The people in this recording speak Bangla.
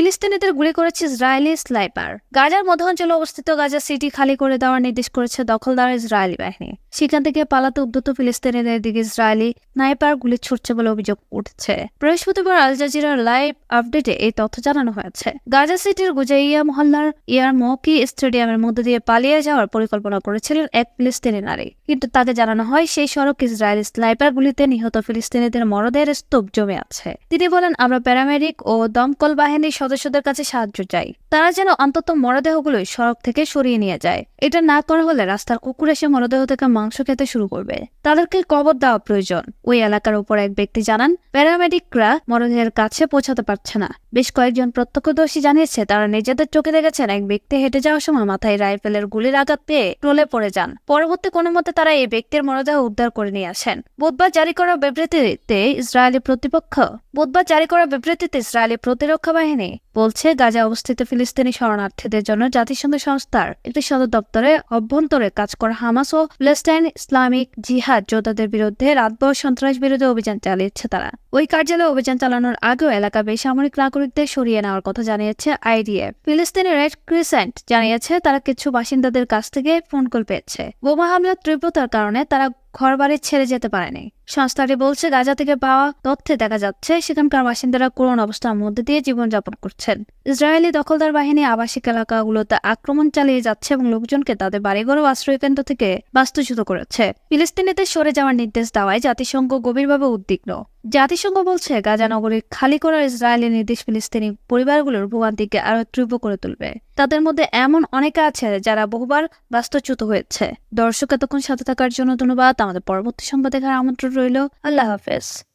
ফিলিস্তিনিদের গুলি করেছে ইসরায়েলি স্নাইপার। গাজার মধ্য অঞ্চলে অবস্থিত গাজা সিটি খালি করে দেওয়ার নির্দেশ করেছে দখলদার ইসরায়েলি বাহিনী। সেখান থেকে পালাতে উদ্যত ফিলিস্তিনিদের দিকে ইসরায়েলি স্নাইপার গুলি ছুটছে বলে অভিযোগ উঠছে। বৃহস্পতিবার আল জাজিরার লাইভ আপডেটে এই তথ্য জানানো হয়েছে। গাজা সিটির গুজাইয়া মহল্লার ইয়ার মকি স্টেডিয়ামের মধ্যে দিয়ে পালিয়ে যাওয়ার পরিকল্পনা করেছিলেন এক ফিলিস্তিনি নারী। কিন্তু তাকে জানানো হয়, সেই সড়ক ইসরায়েলি স্নাইপার গুলিতে নিহত ফিলিস্তিনিদের মরদের স্তূপ জমে আছে। তিনি বলেন, আমরা প্যারামেডিক ও দমকল বাহিনীর সদস্যদের কাছে সাহায্য চাই। তারা যেন অন্তত মরদেহগুলোই সড়ক থেকে সরিয়ে নিয়ে যায়। এটা না করা হলে রাস্তার কুকুর এসে মরদেহ থেকে মাংস খেতে শুরু করবে। তাদেরকে কবর দেওয়া প্রয়োজন। ওই এলাকার উপর এক ব্যক্তি জানান, প্যারামেডিকরা মরদেহের কাছে পৌঁছাতে পারছে না। বেশ কয়েকজন প্রত্যক্ষদর্শী জানিয়েছে তারা নিজেদের চোখে দেখেছেন এক ব্যক্তি হেঁটে যাওয়ার সময় মাথায় রাইফেলের গুলির আঘাত পেয়ে টলে পড়ে যান। পরবর্তী কোনো মতে তারা এই ব্যক্তির মরদেহ উদ্ধার করে নিয়ে আসেন। বুধবার জারি করা বিবৃতিতে ইসরায়েলি প্রতিপক্ষ, বুধবার জারি করা বিবৃতিতে ইসরায়েলি প্রতিরক্ষা বাহিনী বলছে, গাজা অবস্থিত ফিলিস্তিনি শরণার্থীদের জন্য জাতিসংঘ সংস্থার একটি সদর দপ্তরে অভ্যন্তরে কাজ করা হামাস ও প্লেস্টাইন ইসলামিক জিহাদ যোদ্ধাদের বিরুদ্ধে রাতভর সন্ত্রাস বিরোধী অভিযান চালিয়েছে তারা। ওই কার্যালয়ে অভিযান চালানোর আগেও এলাকা বেসামরিক নাগরিকদের সরিয়ে নেওয়ার কথা জানিয়েছে আইডিএফ। ফিলিস্তিনি রেড ক্রিসেন্ট জানিয়েছে তারা কিছু বাসিন্দাদের কাছ থেকে ফোন কল পেয়েছে। বোমা হামলার তীব্রতার কারণে তারা ঘরবাড়ি ছেড়ে যেতে পারেনি। সংস্থাটি বলছে, গাজা থেকে পাওয়া তথ্যে দেখা যাচ্ছে, সেখানকার বাসিন্দারা করুণ অবস্থার মধ্যে দিয়ে জীবনযাপন করছেন। ইসরায়েলি দখলদার বাহিনী আবাসিক এলাকাগুলোতে আক্রমণ চালিয়ে যাচ্ছে এবং লোকজনকে তাদের বাড়িঘর ও আশ্রয়কেন্দ্র থেকে বাস্তুচ্যুত করেছে। ফিলিস্তিনিদের সরে যাওয়ার নির্দেশ দেওয়ায় জাতিসংঘ গভীরভাবে উদ্বিগ্ন। জাতিসংঘ বলছে গাজা নগরী খালি করার ইসরায়েলি নির্দেশ ফিলিস্তিনি পরিবারগুলোর ভোগান্তিকে আরও তীব্র করে তুলবে। তাদের মধ্যে এমন অনেকে আছে যারা বহুবার বাস্তুচ্যুত হয়েছে। দর্শক, এতক্ষণ সাথে থাকার জন্য ধন্যবাদ। আমাদের পরবর্তী সংবাদ দেখার আমন্ত্রণ রইল। আল্লাহ হাফেজ।